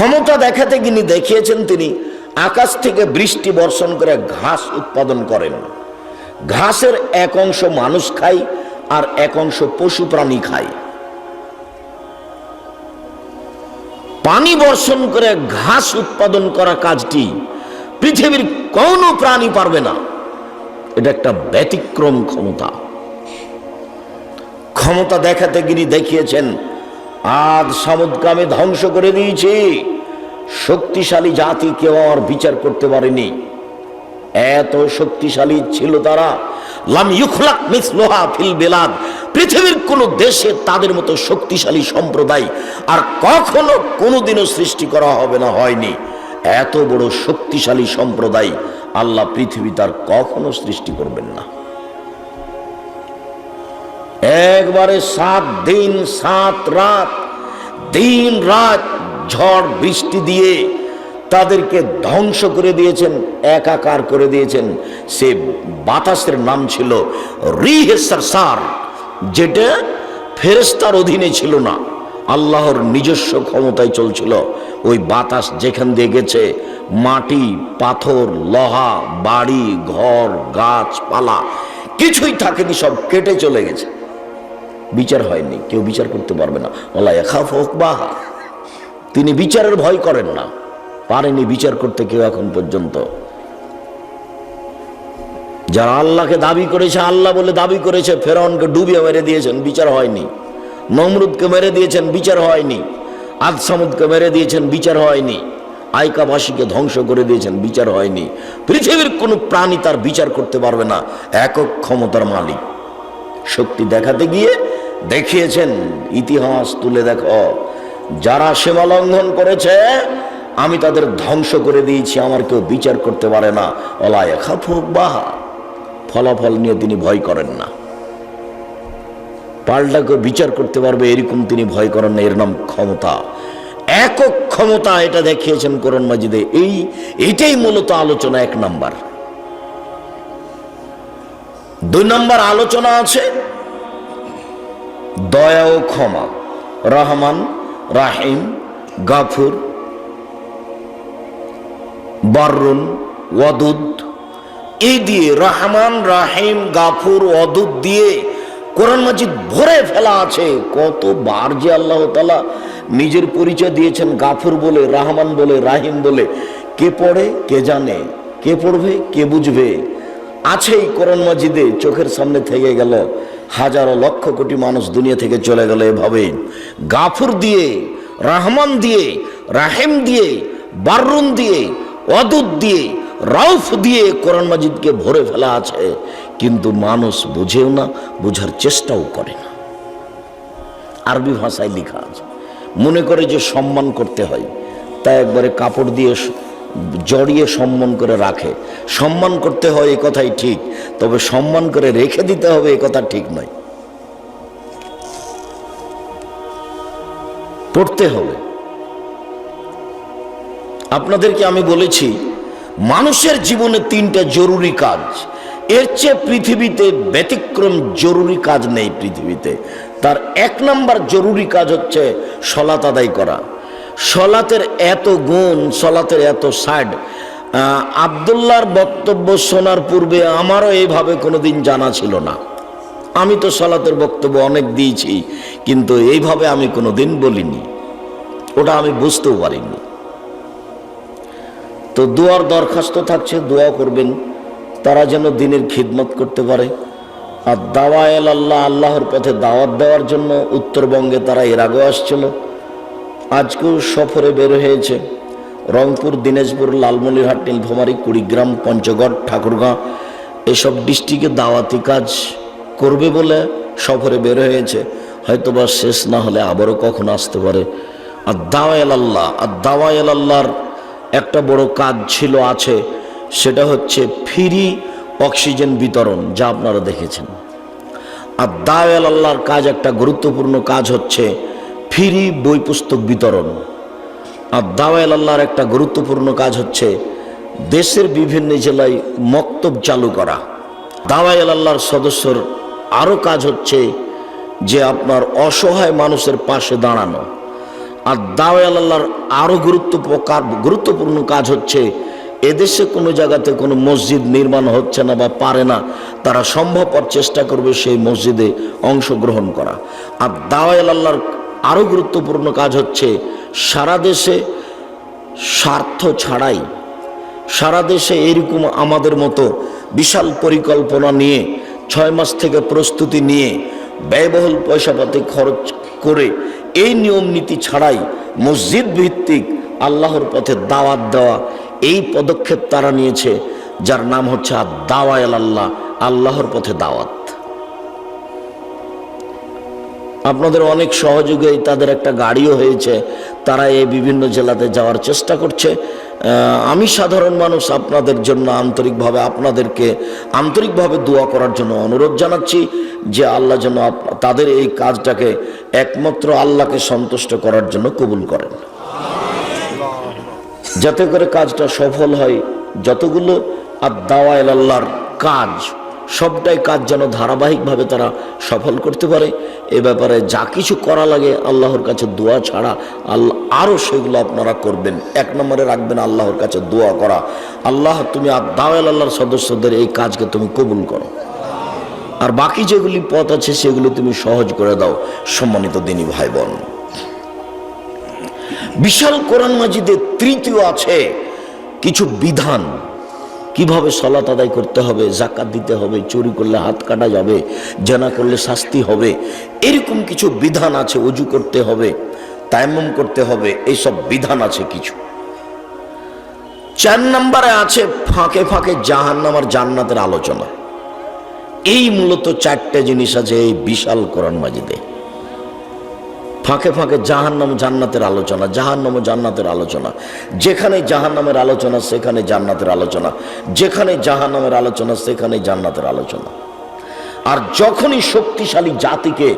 ক্ষমতা দেখাতে তিনি দেখিয়েছেন তিনি, আকাশ থেকে বৃষ্টি বর্ষণ করে ঘাস উৎপাদন করেন। ঘাসের এক অংশ মানুষ খায় আর এক অংশ পশু প্রাণী খায়। পানি বর্ষণ করে ঘাস উৎপাদন করা কাজটি পৃথিবীর কোনো প্রাণী পারবে না। এটা একটা ব্যতিক্রম ক্ষমতা। ক্ষমতা দেখাতে গিরি দেখিয়েছেন আজ সামুদ্রামে ধ্বংস করে দিয়েছে। শক্তিশালী জাতি কেউ আর বিচার করতে পারেনি। এত শক্তিশালী ছিল তারা। লাম ইউখলাক মিসলোহা ফিল বেলাদ। পৃথিবীর কোন দেশে তাদের মতো শক্তিশালী সম্প্রদায় আর কখনো কোনোদিনও সৃষ্টি করা হবে না, হয়নি। এত বড় শক্তিশালী সম্প্রদায় আল্লাহ পৃথিবী তার কখনো সৃষ্টি করবেন না। একবারে সাত দিন, সাত রাত, দিন রাত ঝড় বৃষ্টি দিয়ে তাদেরকে ধ্বংস করে দিয়েছেন, একাকার করে দিয়েছেন। সে বাতাসের নাম ছিল রিহেসার সার যেটা ফেরেস্তার অধীনে ছিল না। আল্লাহর নিজস্ব ক্ষমতায় চলছিল। ওই বাতাস যেখান দিয়ে গেছে, মাটি, পাথর, লোহা, বাড়ি, ঘর, গাছপালা, কিছুই থাকেনি, সব কেটে চলে গেছে। বিচার হয়নি, কেউ বিচার করতে পারবে না। ওলা এখা ফোক বাহা তিনি বিচারের ভয় করেন না। পারেনি বিচার করতে কেউ এখন পর্যন্ত। যারা আল্লাহকে দাবি করেছে, আল্লাহ বলে দাবি করেছে, ফেরাউনকে ডুবিয়ে মেরে দিয়েছেন, বিচার হয়নি। নমরুদকে মেরে দিয়েছেন, বিচার হয়নি। আদ সামুদকে মেরে দিয়েছেন, বিচার হয়নি। আইকাবাসীকে ধ্বংস করে দিয়েছেন, বিচার হয়নি। পৃথিবীর কোনো প্রাণী তার বিচার করতে পারবে না। একক ক্ষমতার মালিক। শক্তি দেখাতে গিয়ে দেখিয়েছেন ইতিহাস তুলে দেখো। যারা সীমা লঙ্ঘন করেছে, আমি তাদের ধ্বংস করে দিয়েছি, আমার কেউ বিচার করতে পারে না। অলায় খাফুক বাহা। ফলাফল নিয়ে তিনি ভয় করেন না। পাল্টাকে বিচার করতে পারবে, এরকম তিনি ভয় করেন না। এর নাম ক্ষমতা। একক ক্ষমতা এটা দেখিয়েছেন করণ মাজিদে। এই, এটাই মূলত আলোচনা, এক নাম্বার। দুই নাম্বার আলোচনা আছে দয়া ও ক্ষমা। রহমান, রাহিম, গাফুর বারুন ওয়াদুদ। এই দিয়ে রহমান, রাহিম, গাফুর, ওয়াদুদ দিয়ে কোরআন মাজিদ ভরে ফেলা আছে। কতবার যে আল্লাহ তালা নিজের পরিচয় দিয়েছেন গাফুর বলে, রহমান বলে, রাহিম বলে। কে পড়ে, কে জানে, কে পড়বে, কে বুঝবে? আছেই কোরআন মাজিদে, চোখের সামনে থেকে গেল। হাজারো লক্ষ কোটি মানুষ দুনিয়া থেকে চলে গেল এভাবে। গাফুর দিয়ে, রহমান দিয়ে, রাহেম দিয়ে বারুন দিয়ে অদুত দিয়ে, রাউফ দিয়ে কোরআন মাজিদকে ভরে ফেলা আছে। কিন্তু মানুষ বুঝেও না, বোঝার চেষ্টাও করে না। আরবি ভাষায় লেখা আছে, মনে করে যে সম্মান করতে হয়, তাই একবারে কাপড় দিয়ে জড়িয়ে সম্মান করে রাখে। সম্মান করতে হয় এ কথাই ঠিক, তবে সম্মান করে রেখে দিতে হবে এ কথা ঠিক নয়। পড়তে হবে। আপনাদেরকে আমি বলেছি, মানুষের জীবনে তিনটা জরুরি কাজ। এর চেয়ে পৃথিবীতে ব্যতিক্রম জরুরি কাজ নেই পৃথিবীতে। তার এক নাম্বার জরুরি কাজ হচ্ছে সলাত আদায় করা। সলাতের এত গুণ, সলাতের এত সাইড আবদুল্লাহর বক্তব্য শোনার পূর্বে আমারও এইভাবে কোনোদিন জানা ছিল না। আমি তো সলাতের বক্তব্য অনেক দিয়েছি, কিন্তু এইভাবে আমি কোনোদিন বলিনি। ওটা আমি বুঝতেও পারিনি। তো দোয়ার দরখাস্ত থাকছে, দোয়া করবেন, তারা যেন দিনের খিদমত করতে পারে। আর দাওয়ায়েল আল্লাহ, আল্লাহর পথে দাওয়াত দেওয়ার জন্য উত্তরবঙ্গে তারা এর আগেও আসছিল। আজকেও সফরে বের হয়েছে রংপুর, দিনাজপুর, লালমনিরহাট, নীলফামারী, কুড়িগ্রাম, পঞ্চগড়, ঠাকুরগাঁ। এসব ডিস্ট্রিক্টে দাওয়াতি কাজ করবে বলে সফরে বের হয়েছে। হয়তোবা শেষ না হলে আবারও কখন আসতে পারে। আর দাওয়াল আল্লাহ, আর দাওয়াল আল্লাহর একটা বড় কাজ ছিল, আছে। সেটা হচ্ছে ফ্রি অক্সিজেন বিতরণ, যা আপনারা দেখেছেন। আর দাওয়াল আল্লাহর কাজ একটা গুরুত্বপূর্ণ কাজ হচ্ছে ফ্রি বই পুস্তক বিতরণ। আর দাওয়াল আল্লাহর একটা গুরুত্বপূর্ণ কাজ হচ্ছে দেশের বিভিন্ন জেলায় মক্তব চালু করা। দাওয়াল আল্লাহর সদস্যর আরও কাজ হচ্ছে যে আপনার অসহায় মানুষের পাশে দাঁড়ানো। আর দাওয়াল আল্লাহর আরও গুরুত্ব গুরুত্বপূর্ণ কাজ হচ্ছে এদেশে কোনো জায়গাতে কোনো মসজিদ নির্মাণ হচ্ছে না বা পারে না, তারা সম্ভবপর চেষ্টা করবে সেই মসজিদে অংশগ্রহণ করা। আর দাওয়াল আল্লাহর আরও গুরুত্বপূর্ণ কাজ হচ্ছে সারা দেশে স্বার্থ ছাড়াই, সারা দেশে এরকম আমাদের মতো বিশাল পরিকল্পনা নিয়ে, ছয় মাস থেকে প্রস্তুতি নিয়ে ব্যয়বহুল পয়সাপাতি খরচ করে এই নিয়ম নীতি ছাড়াই মসজিদ ভিত্তিক আল্লাহর পথে দাওয়াত দেওয়া, এই পদক্ষেপ তারা নিয়েছে, যার নাম হচ্ছে আর আল্লাহ আল্লাহর পথে দাওয়াত। আপনাদের অনেক সহযোগী তাদের একটা গাড়িও হয়েছে, তারা এই বিভিন্ন জেলাতে যাওয়ার চেষ্টা করছে। আমি সাধারণ মানুষ, আপনাদের জন্য আন্তরিকভাবে আপনাদেরকে আন্তরিকভাবে দোয়া করার জন্য অনুরোধ জানাচ্ছি যে আল্লাহ যেন তাদের এই কাজটাকে একমাত্র আল্লাহকে সন্তুষ্ট করার জন্য কবুল করেন। যাতে করে কাজটা সফল হয় যতগুলো, আর দাওয়াল আল্লাহর কাজ সবটাই কাজ যেন ধারাবাহিকভাবে তারা সফল করতে পারে। এ ব্যাপারে যা কিছু করা লাগে আল্লাহর কাছে দোয়া ছাড়া আল্লাহ আরও সেগুলো আপনারা করবেন। এক নম্বরে রাখবেন আল্লাহর কাছে দোয়া করা। আল্লাহ, তুমি দাওয়াল আল্লাহর সদস্যদের এই কাজকে তুমি কবুল করো। আর বাকি যেগুলি পথ আছে সেগুলো তুমি সহজ করে দাও, সম্মানিত দিনী ভাই বোন বিশাল কোরআন মাজিদে তৃতীয় আছে কিছু বিধান। কীভাবে সলাত আদায় করতে হবে জাকাত দিতে হবে, চুরি করলে হাত কাটা যাবে, জানা করলে শাস্তি হবে, এরকম কিছু বিধান আছে, উজু করতে হবে, তায়াম্মুম করতে হবে, এইসব বিধান আছে কিছু। চার নম্বরে আছে ফাঁকে ফাঁকে জাহান্নাম আর জান্নাতের আলোচনা। এই মূলত চারটে জিনিস আছে এই বিশাল কোরআন মাজিদে। ফাঁকে ফাঁকে জাহান্নাম জান্নাতের আলোচনা, জাহান্নাম জান্নাতের আলোচনা। যেখানে জাহান্নামের আলোচনা, সেখানে জান্নাতের আলোচনা। যেখানে জাহান্নামের আলোচনা, সেখানে জান্নাতের আলোচনা। আর যখনই শক্তিশালী জাতিকে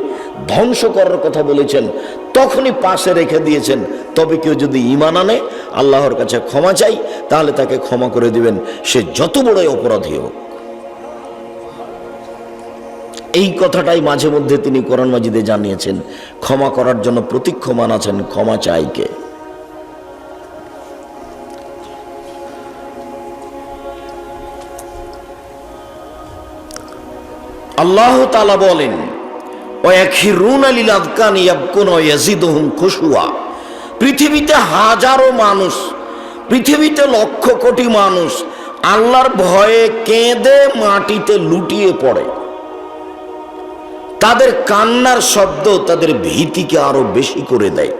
ধ্বংস করার কথা বলেছেন, তখনই পাশে রেখে দিয়েছেন, তবে কেউ যদি ইমান আনে, আল্লাহর কাছে ক্ষমা চাই, তাহলে তাকে ক্ষমা করে দিবেন। সে যত বড়ই অপরাধী হোক। এই কথাটাই মাঝে মধ্যে তিনি কোরআন মাজিদে জানিয়েছেন। ক্ষমা করার জন্য প্রতীক্ষমান আছেন, ক্ষমা চাইকে আল্লাহ তালা বলেন পৃথিবীতে হাজারো মানুষ, পৃথিবীতে লক্ষ কোটি মানুষ আল্লাহর ভয়ে কেঁদে মাটিতে লুটিয়ে পড়ে। তাদের কান্নার শব্দ তাদের ভীতিকে আরও বেশি করে দেয়।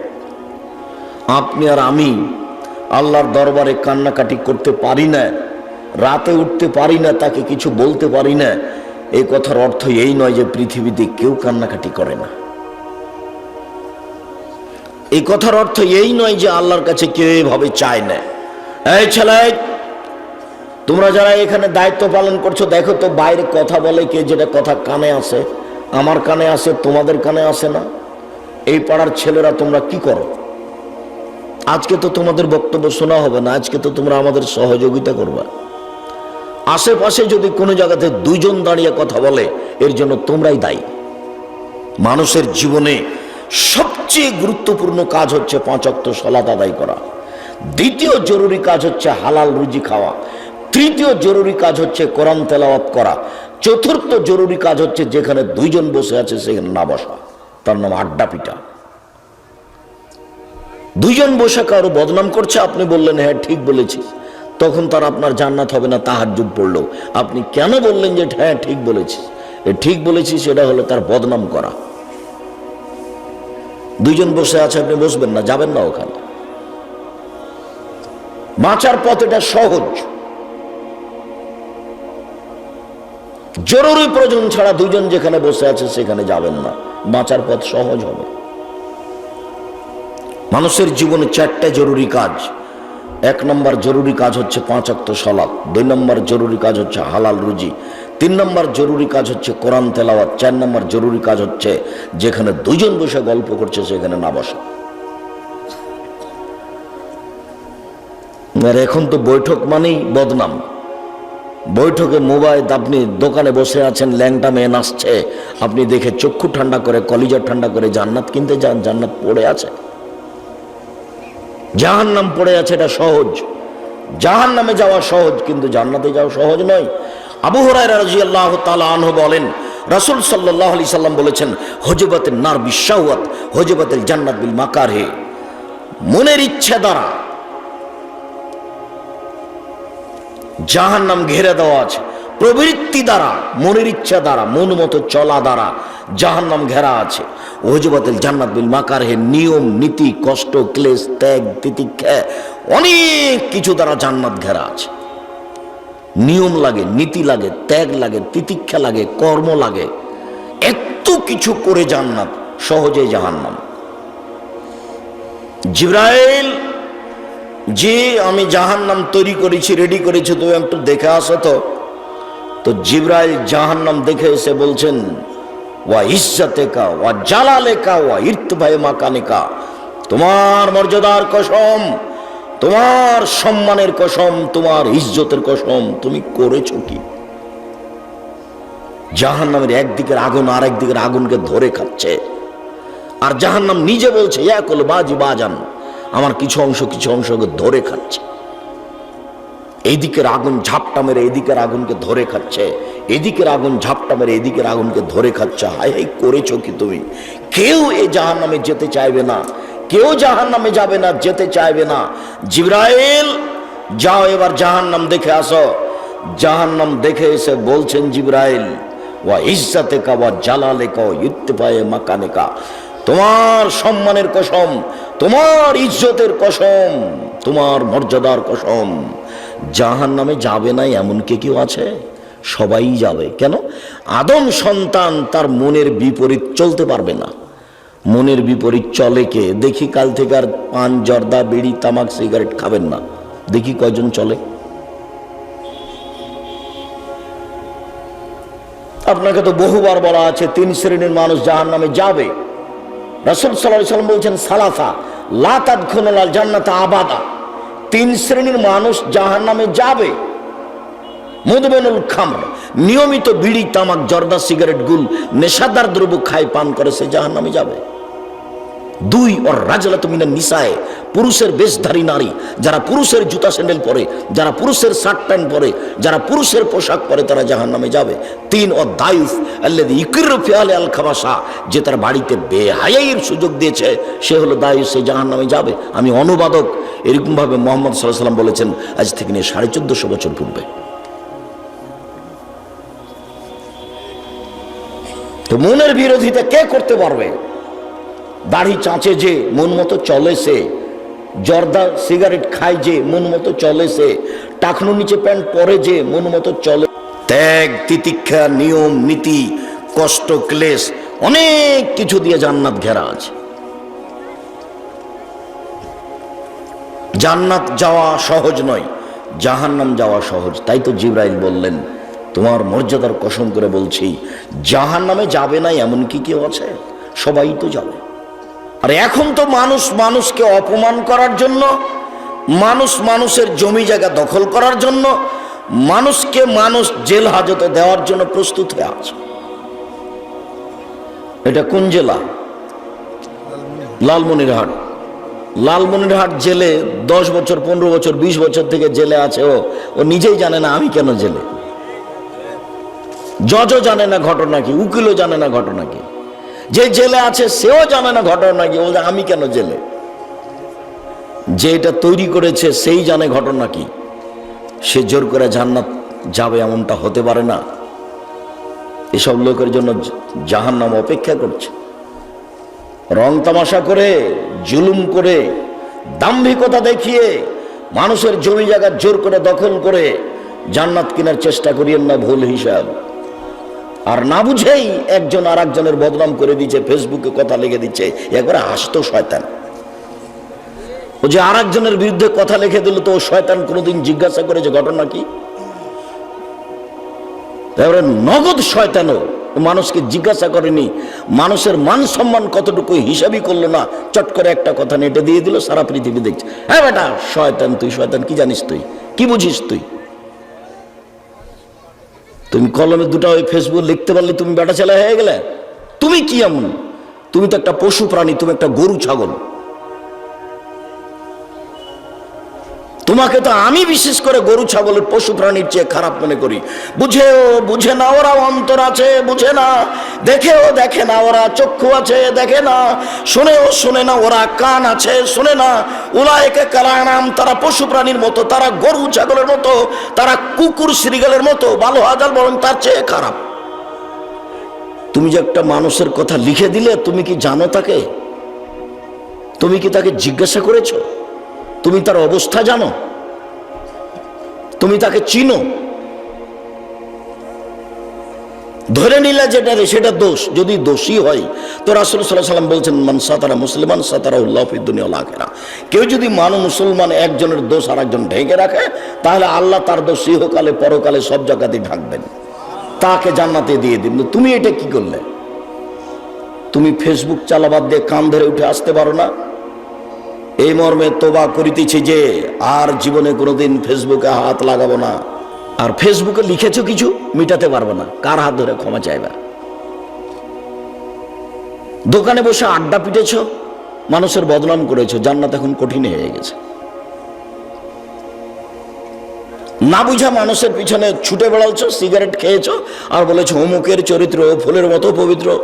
আপনি আর আমি আল্লাহর দরবারে কান্নাকাটি করতে পারি না, রাতে উঠতে পারি না, তাকে কিছু বলতে পারি না। এই কথার অর্থ এই নয় যে পৃথিবীতে কেউ কান্নাকাটি করে না। এই কথার অর্থ এই নয় যে আল্লাহর কাছে কেউ এভাবে চায় না। এই ছেলে, তোমরা যারা এখানে দায়িত্ব পালন করছ, দেখো তো বাইরে কথা বলে কে যেটা কথা কানে আসে। আমার কানে আসে, তোমাদের কানে আসে না? এই পাড়ার ছেলেরা তোমরা কি করো? আজকে তো তোমাদের বক্তব্য শোনা হবে না, আজকে তো তোমরা আমাদের সহযোগিতা করবা। আশেপাশে যদি কোনো জায়গাতে দুইজন দাঁড়িয়ে কথা বলে, এর জন্য তোমরাই দায়ী। মানুষের জীবনে সবচেয়ে গুরুত্বপূর্ণ কাজ হচ্ছে পাঁচক্ত সলাত আদায় করা। দ্বিতীয় জরুরি কাজ হচ্ছে হালাল রুজি খাওয়া। তৃতীয় জরুরি কাজ হচ্ছে কোরআন তেলাওয়াত করা। চতুর্থ জরুরি কাজ হচ্ছে যেখানে দুইজন বসে আছে সেখানে না বসা। তার নাম আড্ডা পিটা। দুইজন বসে কারও বদনাম করছে, আপনি বললেন হ্যাঁ ঠিক বলেছি। তখন তার আপনার জান্নাত হবে না তাহার যুগ পড়ল। আপনি কেন বললেন যে হ্যাঁ ঠিক বলেছি। ঠিক বলেছি, সেটা হলো তার বদনাম করা। দুইজন বসে আছে, আপনি বসবেন না, যাবেন না ওখানে। বাঁচার পথ এটা সহজ। জরুরি প্রয়োজন ছাড়া দুজন যেখানে বসে আছে সেখানে যাবেন না। বাঁচার পথ সহজ হবে। মানুষের জীবনে চারটে জরুরি কাজ। এক নম্বর জরুরি কাজ হচ্ছে পাঁচ অক্ত সলাপ দুই নম্বর জরুরি কাজ হচ্ছে হালাল রুজি, তিন নম্বর জরুরি কাজ হচ্ছে কোরআন তেলাওয়াত, চার নম্বর জরুরি কাজ হচ্ছে যেখানে দুজন বসে গল্প করছে সেখানে না বসা। এখন তো বৈঠক মানেই বদনাম। বৈঠকে মোবাইল আপনি দোকানে বসে আছেন, ল্যাংটা মেয়ে নাচছে। আপনি দেখে চক্ষু ঠান্ডা করে, কলিজা ঠান্ডা করে জান্নাত কিনতে যান, জান্নাত পড়ে আছে। জাহান নাম পড়ে আছে, এটা সহজ। জাহান নামে যাওয়া সহজ, কিন্তু জান্নাতে যাওয়া সহজ নয়। আবু হরাই রাজি আল্লাহ বলেন, রাসুল সাল্লাহ আলি সাল্লাম বলেছেন হজবতের নার বিশ্বাওয়াত হজবতের জান্নাত বিল মাকার হে। মনের ইচ্ছে দ্বারা জাহান নাম ঘেরে দেওয়া আছে। প্রবৃত্তি দ্বারা, মনের ইচ্ছা দ্বারা, মন মতো চলা দ্বারা জাহান নাম ঘেরা আছে। ওহজবাতিল জান্নাত বিল মাকার হে নিয়ম, নীতি, কষ্ট, ক্লেশ, ত্যাগ, তিতিক্ষা, অনেক কিছু দ্বারা জান্নাত ঘেরা আছে। নিয়ম লাগে, নীতি লাগে, ত্যাগ লাগে, তিতিক্ষা লাগে, কর্ম লাগে। এত কিছু করে জান্নাত সহজে জাহান্নাম। জিব্রাইল যে আমি জাহান্নাম তৈরি করেছি রেডি করেছি, তুমি একটু দেখে আসো তো। তো জিব্রাইল জাহান্নাম দেখে এসে বলছেন, ওয়া ইজ্জাতে কা ওয়া জালালে কা ওয়া ইরতভাই মাকানে কা তোমার মর্যাদার কসম, তোমার সম্মানের কসম, তোমার ইজ্জতের কসম, তুমি করেছ কি? জাহান্নামের একদিকের আগুন আর একদিকের আগুনকে ধরে খাচ্ছে। আর জাহান নাম নিজে বলছে একল বাজি বাজান আমার কিছু অংশ কিছু অংশকে ধরে খাচ্ছে। এদিকের আগুন ঝাপটা মেরে এদিকের আগুনকে ধরে খাচ্ছে। এদিকের আগুন ঝাপটা মেরে এদিকের আগুনকে ধরে খাচ্ছে। হাই হাই করেছ কি তুমি? কেউ এই জাহান নামে যেতে চাইবে না। কেউ জাহান নামে যাবে না, যেতে চাইবে না। জিব্রাইল, যাও এবার জাহান নাম দেখে আসো। জাহান নাম দেখে এসে বলছেন জিব্রাইল, ওয়া ইজ্জাতে কা ওয়া জালালে কা ইত্তেফায়ে মাকানে কা তোমার সম্মানের কসম, তোমার ইজ্জতের কসম, তোমার মর্যাদার কসম। জাহান নামে যাবে না এমন কে কেউ আছে? সবাই যাবে। কেন? আদম সন্তান তার মনের বিপরীত চলতে পারবে না। মনের বিপরীত চলে কে? দেখি কাল থেকে আর পান, জর্দা, বিড়ি, তামাক, সিগারেট খাবেন না। দেখি কয়জন চলে। আপনাকে তো বহুবার বলা আছে, তিন শ্রেণির মানুষ জাহান নামে যাবে। রাসুল সাল্লাম বলছেন সালাফা লাতাদ খুনলাল জান্নাত আবাদা। তিন শ্রেণির মানুষ জাহান নামে যাবে। মধুবেনুল খামর, নিয়মিত বিড়ি, তামাক, জর্দা, সিগারেট, গুল, নেশাদার দ্রব্য খায়, পান করে, সে জাহান নামে যাবে। দুই ওর রাজলাত মিনা নিসায়, পুরুষের বেশধারী নারী, যারা পুরুষের জুতা স্যান্ডেল পরে, যারা পুরুষের শার্ট প্যান্ট পরে, যারা পুরুষের পোশাক পরে তারা জাহান নামে যাবে। তিন ও দায়ুফ আল্লাহ ইকির আল খাবাসা যে তার বাড়িতে বেহাইয়ের সুযোগ দিয়েছে, সে হলো দায়ুফ, সে জাহান নামে যাবে। আমি অনুবাদক, এরকমভাবে মোহাম্মদ সাল্লাহ সাল্লাম বলেছেন, আজ থেকে নিয়ে সাড়ে চোদ্দশো বছর পূর্বে। তো মনের বিরোধিতা কে করতে পারবে? দাড়ি চাঁচে যে, মন মতো চলে সে। জর্দা সিগারেট খায় যে, মন মতো চলে সে। টাকনো নিচে প্যান্ট পরে যে, মন মতো চলে ত্যাগ, তিতিক্ষা, নিয়ম, নীতি, কষ্ট, ক্লেশ, অনেক কিছু দিয়ে জান্নাত ঘেরা আছে। জান্নাত যাওয়া সহজ নয়, জাহান্নাম যাওয়া সহজ। তাই তো জিব্রাইল বললেন, তোমার মর্যাদার কসম করে বলছি জাহান নামে যাবে না এমন কি কেউ আছে? সবাই তো যাবে। আর এখন তো মানুষ মানুষকে অপমান করার জন্য, মানুষ মানুষের জমি জায়গা দখল করার জন্য, মানুষকে মানুষ জেল হাজতে দেওয়ার জন্য প্রস্তুত হয়ে আছে। এটা কোন জেলা? লালমনিরহাট। লালমনিরহাট জেলে দশ বছর, পনেরো বছর, বিশ বছর থেকে জেলে আছে ও। ও নিজেই জানে না আমি কেন জেলে। জজও জানে না ঘটনা কি, উকিলও জানে না ঘটনা কি। যে জেলে আছে, সেও জানে না ঘটনা কি। বলছে আমি কেন জেলে? যে এটা তৈরি করেছে, সেই জানে ঘটনা কি। সে জোর করে জান্নাত যাবে এমনটা হতে পারে না। এসব লোকের জন্য জাহান নাম অপেক্ষা করছে। রং তামাশা করে, জুলুম করে, দাম্ভিকতা দেখিয়ে, মানুষের জমি জায়গা জোর করে দখল করে, জান্নাত কেনার চেষ্টা করিয়েন না ভুল হিসাব। আর না বুঝেই একজন আর একজনের বদনাম করে দিচ্ছে ফেসবুকে কথা লিখে দিচ্ছে। একবারে আসতো শয়তান। ও যে আর একজনের বিরুদ্ধে কথা লিখে দিল, তো ও শয়তান কোনোদিন জিজ্ঞাসা করে যে ঘটনা কি? তারপরে নগদ শয়তানও মানুষকে জিজ্ঞাসা করেনি। মানুষের মান সম্মান কতটুকু হিসাবই করল না, চট করে একটা কথা নেটে দিয়ে দিল, সারা পৃথিবী দেখছে। হ্যাঁ বেটা, শয়তান, তুই শয়তান, কি জানিস তুই? কি বুঝিস তুই? তুমি কলমে দুটা ওই ফেসবুক লিখতে পারলে তুমি বেটা ছেলে হয়ে গেলে। তুমি কি এমন? তুমি তো একটা পশু প্রাণী, তুমি একটা গরু, ছাগল। তোমাকে তো আমি বিশেষ করে গরু, ছাগলের পশু প্রাণীর চেয়ে খারাপ মনে করি। বুঝেও, বুঝে না ওরা অন্তর আছে, বুঝে না। দেখেও দেখে না, ওরা চক্ষু আছে, দেখে না। শুনেও শুনে না, ওরা কান আছে, শুনে না। উলায়কে কালানাম, তারা পশু প্রাণীর মতো, তারা গরু, ছাগলের মতো, তারা কুকুর শ্রীগালের মতো ভালো হাজার বরং তার চেয়ে খারাপ। তুমি যে একটা মানুষের কথা লিখে দিলে, তুমি কি জানো তাকে? তুমি কি তাকে জিজ্ঞাসা করেছ? তুমি তার অবস্থা জানো? তুমি তাকে চিনো? ধরে নিলে যেটা সেটা দোষ। যদি দোষী হয়, তো রাসুল সাল্লাহ সাল্লাম বলছেন, মান সাতারা মুসলমান সাতারা উল্লাহ দুনিয়া লাখেরা কেউ যদি মানু মুসলমান, একজনের দোষ আর একজন ঢেকে রাখে, তাহলে আল্লাহ তার দোষ ইহকালে পরকালে সব জায়গাতেই ঢাকবেন। তাকে জান্নাতে দিয়ে দিন। তুমি এটা কি করলে? তুমি ফেসবুক চালাবাদ দিয়ে কান ধরে উঠে আসতে পারো না। এই মর্মে তোবা করিতেছি যে, আর জীবনে কোনোদিন ফেসবুকে হাত লাগাবো না। আর ফেসবুকে লিখেছ কিছু? মিটাতে পারব না। কার হাত ধরে ক্ষমা চাইবা? দোকানে বসে আড্ডা পিটেছ? মানুষের বদনাম করেছ। জান্নাত এখন কঠিন হয়ে গেছে। না বুঝা মানুষের পিছনে ছুটে বেড়াচ্ছ সিগারেট খেয়েছ, আর বলেছ, অমুকের চরিত্র ফুলের মতো পবিত্র।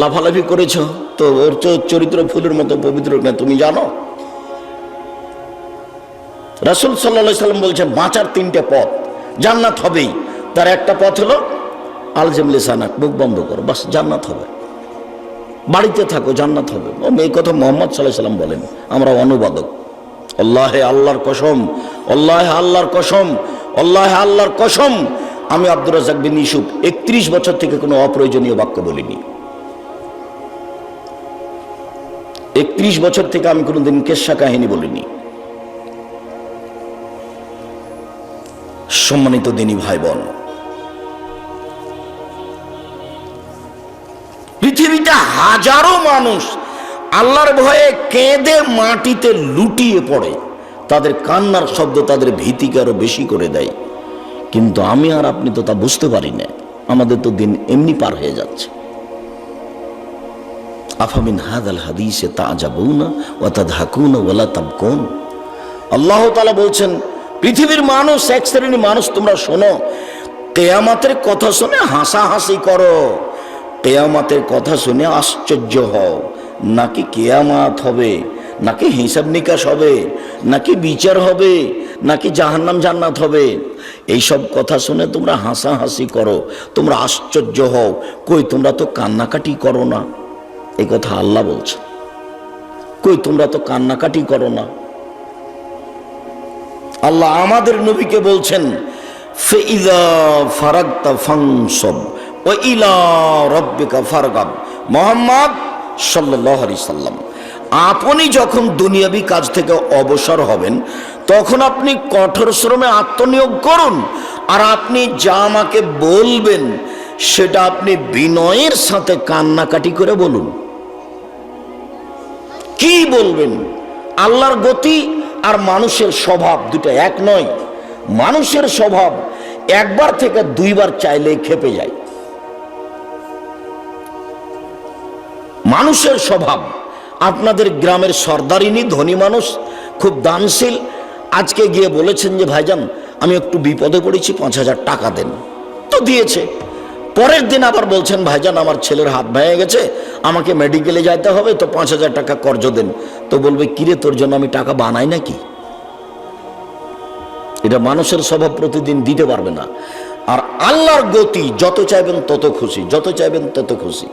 লাফালাফি করেছ? তো ওর চরিত্র ফুলের মতো পবিত্র না, তুমি জানো? রাসুল সাল্লা সাল্লাম বলছে, বাঁচার তিনটে পথ, জান্নাত হবেই। তার একটা পথ হলো, আলজেম লিসানাক মুখ বন্ধ করো, বাস জান্নাত হবে। বাড়িতে থাকো, জান্নাত হবে। ও এই কথা মোহাম্মদ সাল্লাহ সাল্লাম বলেন, আমরা অনুবাদক। আল্লাহে আল্লাহর কসম, আল্লাহে আল্লাহর কসম, আল্লাহে আল্লাহর কসম। আমি আব্দুর রাজাক বিন ইসুফ একত্রিশ বছর থেকে কোনো অপ্রয়োজনীয় বাক্য বলিনি। একত্রিশ বছর থেকে আমি কোনোদিন কেশা কাহিনী বলিনি। সম্মানিত দিনী ভাই বোন পৃথিবীতে হাজারো মানুষ আল্লাহর ভয়ে কেঁদে মাটিতে লুটিয়ে পড়ে। তাদের কান্নার শব্দ তাদের ভীতিকে আরও বেশি করে দেয়। কিন্তু আমি আর আপনি তো তা বুঝতে পারি না আমাদের তো দিন এমনি পার হয়ে যাচ্ছে। আফামিন হাদাল হাদিসে তা যাবুনা ও তা ধাকুনা ওলা তাবকুন। আল্লাহ তালা বলছেন, পৃথিবীর মানুষ, এক শ্রেণির মানুষ, তোমরা শোনো, কেয়ামাতের কথা শুনে হাসাহাসি করো। কেয়ামাতের কথা শুনে আশ্চর্য হও। নাকি কেয়ামাত হবে, নাকি হিসাব নিকাশ হবে, নাকি বিচার হবে, নাকি জাহান্নাম জান্নাত হবে। এইসব কথা শুনে তোমরা হাসাহাসি করো, তোমরা আশ্চর্য হও। কই, তোমরা তো কান্নাকাটি করো না। এই কথা আল্লাহ বলছে কই, তোমরা তো কান্নাকাটি করো না। আল্লাহ আমাদের নবীকে বলছেন ও ইলা আপনি যখন দুনিয়াবি কাজ থেকে অবসর হবেন, তখন আপনি কঠোর শ্রমে আত্মনিয়োগ করুন, আর আপনি যা আমাকে বলবেন, সেটা আপনি বিনয়ের সাথে কান্নাকাটি করে বলুন। কি বলবেন? আল্লাহর গতি আর মানুষের স্বভাব দুটো এক নয়। মানুষের স্বভাব একবার থেকে দুইবার চাইলে খেপে যায়। মানুষের স্বভাব, আপনাদের গ্রামের সর্দারিনী ধনী মানুষ খুব দানশীল, আজকে গিয়ে বলেছেন যে, ভাইজান, আমি একটু বিপদে পড়েছি, পাঁচ হাজার টাকা দেন। তো দিয়েছে। পরের দিন আবার বলছেন, ভাইজান, আমার ছেলের হাত ভেঙে গেছে, আমাকে মেডিকেলে যাইতে হবে, তো পাঁচ হাজার টাকা কর্জ দেন। তো বলবে, কিরে, তোর জন্য আমি টাকা বানাই নাকি? এটা মানুষের স্বভাব প্রতিদিন দিতে পারবে না। আর আল্লাহর গতি যত চাইবেন তত খুশি, যত চাইবেন তত খুশি।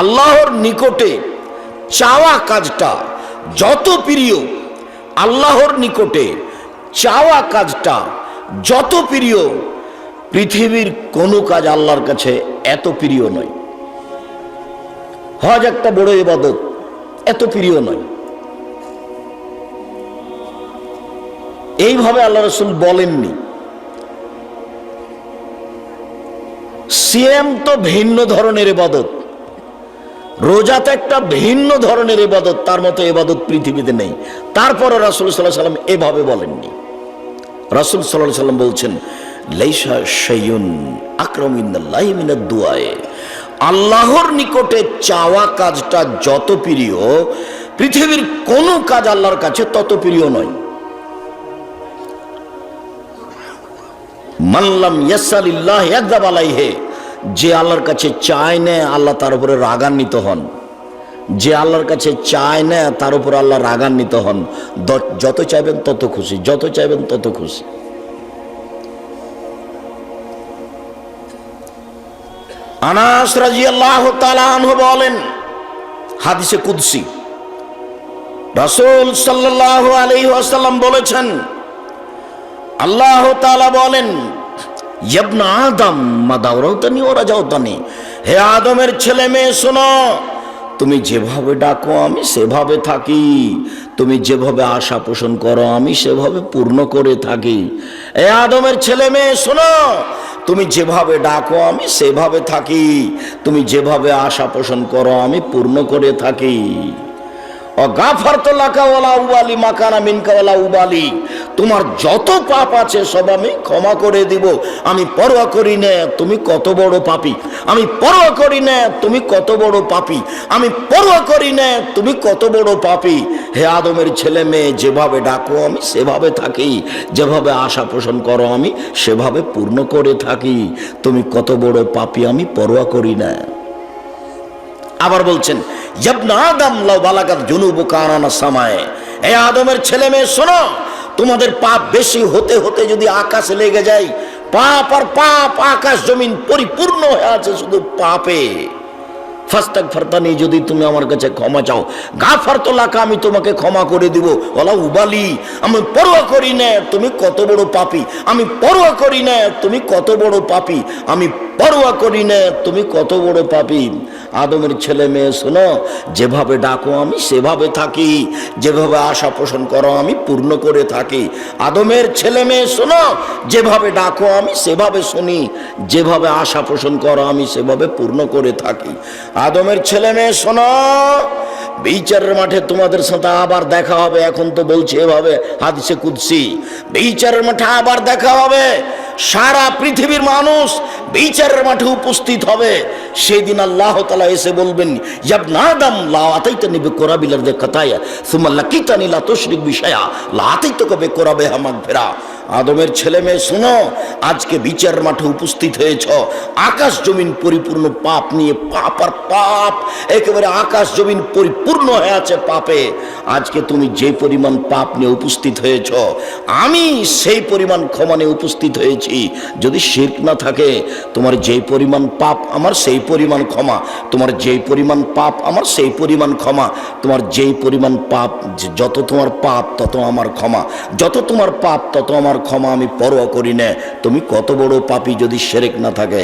আল্লাহর নিকটে চাওয়া কাজটা যত প্রিয়, আল্লাহর নিকটে চাওয়া কাজটা যত প্রিয়, পৃথিবীর কোনো কাজ আল্লাহর কাছে এত প্রিয় নয়। হজ একটা বড় ইবাদত, এত প্রিয় নয়। এইভাবে আল্লাহ রসুল বলেননি। সিএম তো ভিন্ন ধরনের এবাদত রোজা তো একটা ভিন্ন ধরনের এবাদত তার মতো এবাদত পৃথিবীতে নেই। তারপরে রাসুল সাল্লাহ সাল্লাম এভাবে বলেননি। রাসুল সাল্লাহ সাল্লাম বলছেন, লেইসা সৈয়ুন আক্রমিন্দাল্লাহ মিনাদ দুয়ায়ে আল্লাহর নিকটে চাওয়া কাজটা যত প্রিয়, পৃথিবীর কোনো কাজ আল্লাহর কাছে তত প্রিয় নয়। মানলাম ইয়াসালিল্লাহ একদাব আলাইহে, যে আল্লাহর কাছে চায় না আল্লাহ তার উপরে রাগান্বিত হন। যে আল্লাহর কাছে চায় না, তার উপর আল্লাহ রাগান্বিত হন। যত চাইবেন তত খুশি, যত চাইবেন তত খুশি। আনাস রাজিয়াল্লাহ তাআলা বলেন, হাদিসে কুদসি, রাসূল সাল্লাল্লাহু আলাইহি ওয়াসাল্লাম বলেছেন, আল্লাহ তাআলা বলেন ইবনা আদম মাদাওরাতানি ওরা যাওতানি হে আদমের ছেলে মেয়ে শোনো তুমি যেভাবে ডাকো, আমি সেভাবে থাকি। তুমি যেভাবে আশা পোষণ করো, আমি সেভাবে পূর্ণ করে থাকি। এ আদমের ছেলে মেয়ে, শোনো, তুমি যেভাবে ডাকো, আমি সেভাবে থাকি। তুমি যেভাবে আশা পোষণ করো, আমি পূর্ণ করে থাকি। তোমার যত পাপ আছে সব আমি ক্ষমা করে দিব। আমি পরোয়া করি না, তুমি কত বড় পাপী। আমি পরোয়া করি না, তুমি কত বড় পাপী। আমি পরোয়া করি না, তুমি কত বড় পাপী। হে আদমের ছেলে মেয়ে, যেভাবে ডাকো আমি, সেভাবে থাকি। যেভাবে আশা পোষণ করো আমি, সেভাবে পূর্ণ করে থাকি। তুমি কত বড় পাপী, আমি পরোয়া করি না। আবার বলছেন আদম লাউ বালাগাত জুনুবু সামায়ে। এ আদমের ছেলে মেয়ে, শোনো, তোমাদের পাপ বেশি হতে হতে যদি আকাশে লেগে যায়, পাপ আর পাপ আকাশ জমিন পরিপূর্ণ হয়ে আছে শুধু পাপে। ফাস্তাক ফারতানি যদি তুমি আমার কাছে ক্ষমা চাও। গাফার তোলাকা আমি তোমাকে ক্ষমা করে দিব। ওলা উবালি আমি পরোয়া করি না, তুমি কত বড় পাপী। আমি পরোয়া করি না, তুমি কত বড় পাপী। আমি পরোয়া করি না, তুমি কত বড় পাপী। আদমের ছেলে মেয়ে, শোনো, যেভাবে ডাকো আমি, সেভাবে থাকি। যেভাবে আশা পোষণ করো আমি, পূর্ণ করে থাকি। আদমের ছেলে মেয়ে, শোনো, যেভাবে ডাকো আমি, সেভাবে শুনি। যেভাবে আশা পোষণ করো আমি, সেভাবে পূর্ণ করে থাকি। আদমের ছেলে মেয়ে, শোনো, বিচারের মাঠে তোমাদের সাথে আবার দেখা হবে। এখন তো বলছি এভাবে, হাদিসে কুদসি। বিচারের মাঠে আবার দেখা হবে। সারা পৃথিবীর মানুষ বিচারের মাঠে উপস্থিত হবে। সেই দিন আল্লাহ তালা এসে বলবেন ইয়াব না দাম লা আতাইতে নিবে কোরাবিলার দে কথায় সুমাল্লা কিতানি লা তুশরিক বিষয়া লা আতাইতে কবে কোরাবে হামাক ফেরা আদমের ছেলে মেয়ে, শোনো, আজকে বিচার মাঠে উপস্থিত হয়েছ। আকাশ জমিন পরিপূর্ণ পাপ নিয়ে, পাপ আর পাপ, একেবারে আকাশ জমিন পরিপূর্ণ হয়ে আছে পাপে। আজকে তুমি যে পরিমাণ পাপ নিয়ে উপস্থিত হয়েছ, আমি সেই পরিমাণ ক্ষমা নিয়ে উপস্থিত হয়েছি। যদি শির্ক না থাকে, তোমার যেই পরিমাণ পাপ আমার সেই পরিমাণ ক্ষমা। তোমার যেই পরিমাণ পাপ আমার সেই পরিমাণ ক্ষমা। তোমার যেই পরিমাণ পাপ, যত তোমার পাপ, তত আমার ক্ষমা। যত তোমার পাপ, তত আমার ক্ষমা আমি পরোয়া করি না। তুমি কত বড় পাপি যদি সেরেক না থাকে।